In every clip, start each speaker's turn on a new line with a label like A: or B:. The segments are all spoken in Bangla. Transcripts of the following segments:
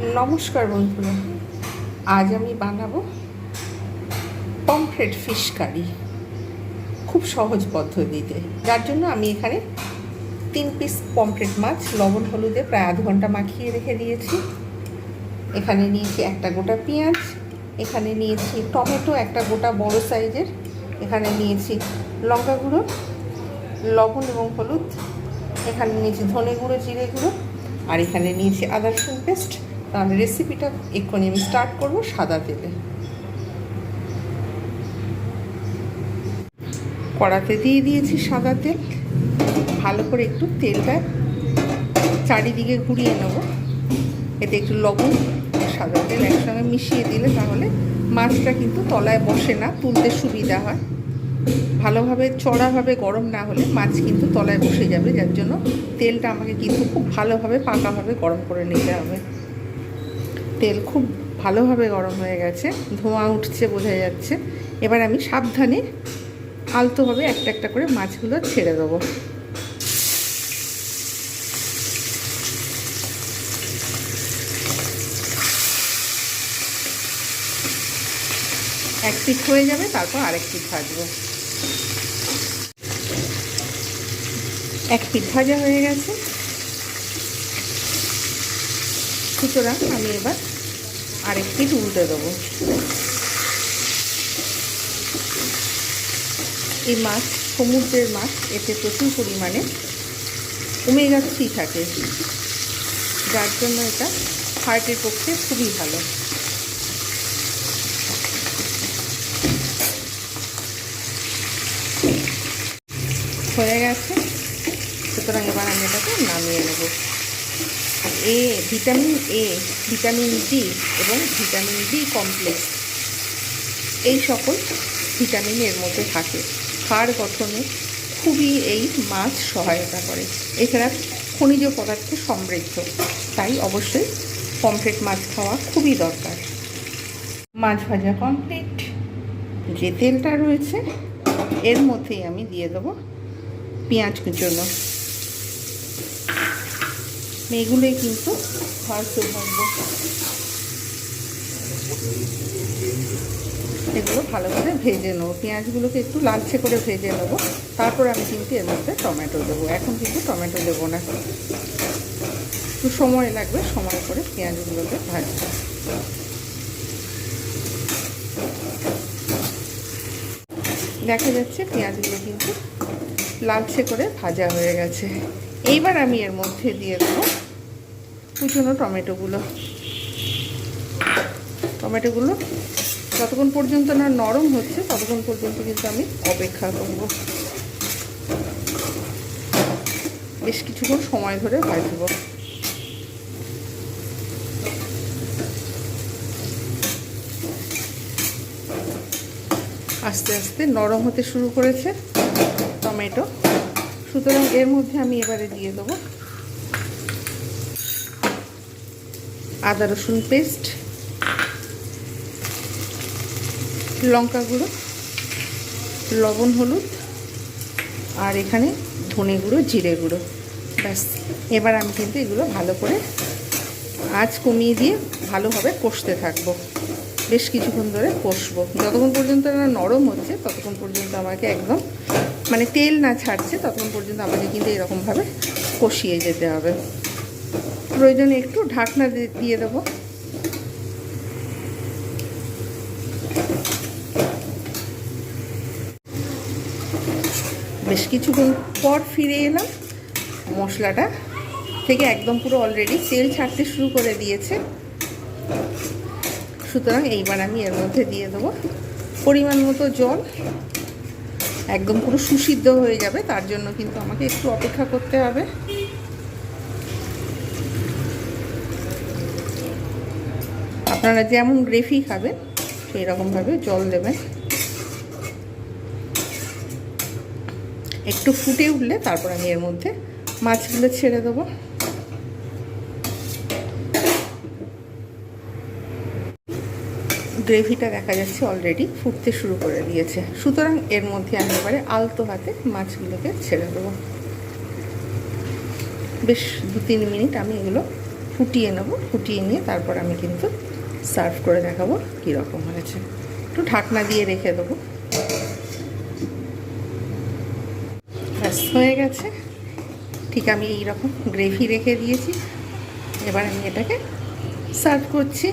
A: নমস্কার বন্ধুরা। আজ আমি বানাবো পমফ্রেট ফিশ কারি। খুব সহজ পদ্ধতিতে। যার জন্য আমি এখানে তিন পিস পমফ্রেট মাছ, লবণ, হলুদে প্রায় আধ ঘণ্টা মাখিয়ে রেখে দিয়েছি। এখানে নিয়েছি একটা গোটা পেঁয়াজ, এখানে নিয়েছি টমেটো একটা গোটা বড় সাইজের, এখানে নিয়েছি লঙ্কা গুঁড়ো, লবণ এবং হলুদ, এখানে নিয়েছি ধনে গুঁড়ো, জিরে গুঁড়ো, আর এখানে নিয়েছি আদা রসুন পেস্ট তাহলে রেসিপিটা এক্ষুনি আমি স্টার্ট করব সাদা তেলে। কড়াতে দিয়ে দিয়েছি সাদা তেল। ভালো করে একটু তেলটা চারিদিকে ঘুরিয়ে নেব। এতে একটু লবণ সাদা তেল একসঙ্গে মিশিয়ে দিলে তাহলে মাছটা কিন্তু তলায় বসে না, তুলতে সুবিধা হয়। ভালোভাবে চড়াভাবে গরম না হলে মাছ কিন্তু তলায় বসে যাবে। যার জন্য তেলটা আমাকে কিন্তু খুব ভালোভাবে পাকাভাবে গরম করে নিতে হবে। তেল খুব ভালোভাবে গরম হয়ে গেছে, ধোঁয়া উঠছে বোঝা যাচ্ছে। এবার আমি সাবধানে আলতোভাবে একটা একটা করে মাছগুলো ছেড়ে দেবো। এক পিঠ হয়ে যাবে, তারপর আরেক পিঠ ভাজবো। এক পিঠ ভাজা হয়ে গেছে। সুতরাং আমি এবার আরেক পিঠ উল্টে দেবো। এই মাছ, সমুদ্রের মাছ, এতে প্রচুর পরিমাণে ওমেগা থ্রি থাকে। যার জন্য এটা হার্টের পক্ষে খুবই ভালো। হয়ে গেছে। সুতরাং এবার আমি এটাকে নামিয়ে নেব। A vitamin A vitamin D এবং ভিটামিন ডি কমপ্লেক্স এই সকল ভিটামিন এর মধ্যে থাকে। হাড় গঠনে খুবই এই মাছ সহায়তা করে। এছাড়া খনিজ পদার্থে সমৃদ্ধ। তাই অবশ্যই পমফ্রেট মাছ খাওয়া খুবই দরকার। মাছ ভাজা কমপ্লিট যে তেলটা রয়েছে, এর মধ্যেই আমি দিয়ে দেবো পেঁয়াজ কুচোনো। এগুলোই কিন্তু ভাজতে থাকব এগুলো ভালো করে ভেজে নেব। পেঁয়াজগুলোকে একটু লালচে করে ভেজে নেব। তারপর আমি কিন্তু এর মধ্যে টমেটো দেবো। এখন কিন্তু টমেটো দেবো না। একটু সময় লাগবে, সময় করে পেঁয়াজগুলোকে ভাজবো। দেখা যাচ্ছে পেঁয়াজগুলো কিন্তু লালচে করে ভাজা হয়ে গেছে। এইবার আমি এর মধ্যে দিয়ে দেবো কুচনো টমেটোগুলো। টমেটোগুলো যতক্ষণ পর্যন্ত না নরম হচ্ছে, ততক্ষণ পর্যন্ত কিন্তু আমি অপেক্ষা করব। বেশ কিছুক্ষণ সময় ধরে ভাজবো আস্তে আস্তে নরম হতে শুরু করেছে টমেটো। সুতরাং এর মধ্যে আমি এবারে দিয়ে দেবো আদা রসুন পেস্ট, লঙ্কা গুঁড়ো, লবণ হলুদ, আর এখানে ধনে গুঁড়ো, জিরে গুঁড়ো। ব্যাস, এবার আমি কিন্তু এগুলো ভালো করে আঁচ কমিয়ে দিয়ে ভালোভাবে কষতে থাকব। বেশ কিছুক্ষণ ধরে কষবো। যতক্ষণ পর্যন্ত না নরম হচ্ছে, ততক্ষণ পর্যন্ত আমাকে একদম মানে তেল না ছাড়ছে, ততক্ষণ পর্যন্ত আমাকে কিন্তু এরকমভাবে কষিয়ে যেতে হবে। প্রয়োজনে একটু ঢাকনা দিয়ে দেবো। বেশ কিছুক্ষণ পর ফিরে এলাম। মশলাটা থেকে একদম পুরো অলরেডি তেল ছাড়তে শুরু করে দিয়েছে। সুতরাং এইবার আমি এর মধ্যে দিয়ে দেবো পরিমাণ মতো জল। একদম পুরো সুসিদ্ধ হয়ে যাবে, তার জন্য কিন্তু আমাকে একটু অপেক্ষা করতে হবে। আপনারা যেমন গ্রেভি খাবেন সেই রকমভাবে জল দেবেন। একটু ফুটে উঠলে তারপর আমি এর মধ্যে মাছগুলো ছেড়ে দেবো। গ্রেভিটা দেখা যাচ্ছে অলরেডি ফুটতে শুরু করে দিয়েছে। সুতরাং এর মধ্যে আমি এবারে আলতো হাতে মাছগুলোকে ছেড়ে দেবো। বেশ দু তিন মিনিট আমি এগুলো ফুটিয়ে নেব। ফুটিয়ে নিয়ে তারপর আমি কিন্তু সার্ভ করে দেখাবো কীরকম হয়েছে। একটু ঢাকনা দিয়ে রেখে দেবো। ব্যাস, হয়ে গেছে। ঠিক আমি এই রকম গ্রেভি রেখে দিয়েছি। এবার আমি এটাকে সার্ভ করছি।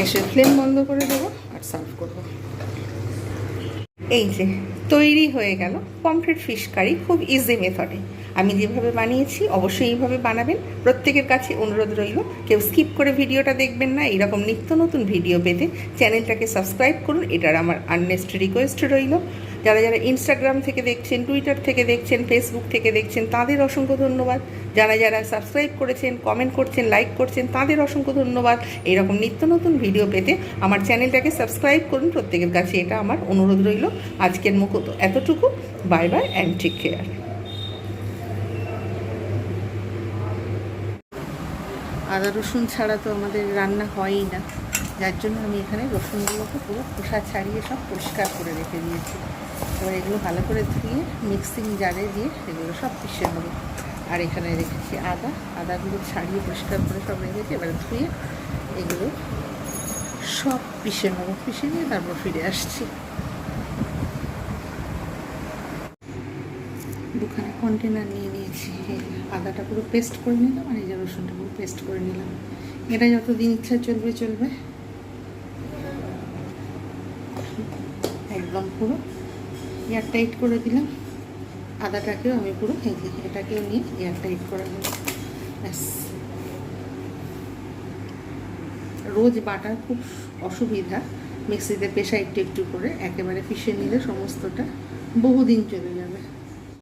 A: গ্যাসের ফ্লেম বন্ধ করে দেবো আর সার্ভ করব। এই যে, তৈরি হয়ে গেল পমফ্রেট ফিশ কারি খুব ইজি মেথডে আমি যেভাবে বানিয়েছি, অবশ্যই এইভাবে বানাবেন। প্রত্যেকের কাছে অনুরোধ রইল, কেউ স্কিপ করে ভিডিওটা দেখবেন না। এরকম নিত্য নতুন ভিডিও পেতে চ্যানেলটাকে সাবস্ক্রাইব করুন। এটার আমার আননেস্ট রিকোয়েস্ট রইল। যারা যারা ইনস্টাগ্রাম থেকে দেখছেন টুইটার থেকে দেখছেন ফেসবুক থেকে দেখছেন, তাদের অসংখ্য ধন্যবাদ। যারা যারা সাবস্ক্রাইব করেছেন কমেন্ট করছেন লাইক করছেন, তাদের অসংখ্য ধন্যবাদ। এইরকম নিত্য নতুন ভিডিও পেতে আমার চ্যানেলটাকে সাবস্ক্রাইব করুন প্রত্যেকের কাছে। এটা আমার অনুরোধ রইল। আজকের মুখ এতটুকু। Bye bye and take care আদা রসুন ছাড়া তো আমাদের রান্না হয়ই না। যার জন্য আমি এখানে রসুনগুলোকে পুরো খোসা ছাড়িয়ে সব পরিষ্কার করে রেখে দিয়েছি। এবার এগুলো ভালো করে ধুয়ে মিক্সিং জারে দিয়ে এগুলো সব পিষে নেব। আর এখানে রেখেছি আদা। আদাগুলো ছাড়িয়ে পরিষ্কার করে সব রেখেছি এবার ধুয়ে এগুলো সব পিষে নেব। পিষে নিয়ে তারপর ফিরে আসছি। দুখানে কন্টেনার নিয়ে নিয়েছি। আদাটা পুরো পেস্ট করে নিলাম আর এই যে রসুনটা পুরো পেস্ট করে নিলাম। এটা যতদিন ইচ্ছা চলবে চলবে। একদম পুরো এয়ার টাইট করে দিলাম। আদাটাকেও আমি পুরো এটাকেও নিয়ে এয়ার টাইট করে নেব ব্যাস। রোজ বাটার খুব অসুবিধা। মিক্সিতে পেশা একটু একটু করে একেবারে পিষে নিলে সমস্তটা বহুদিন চলে যাবে।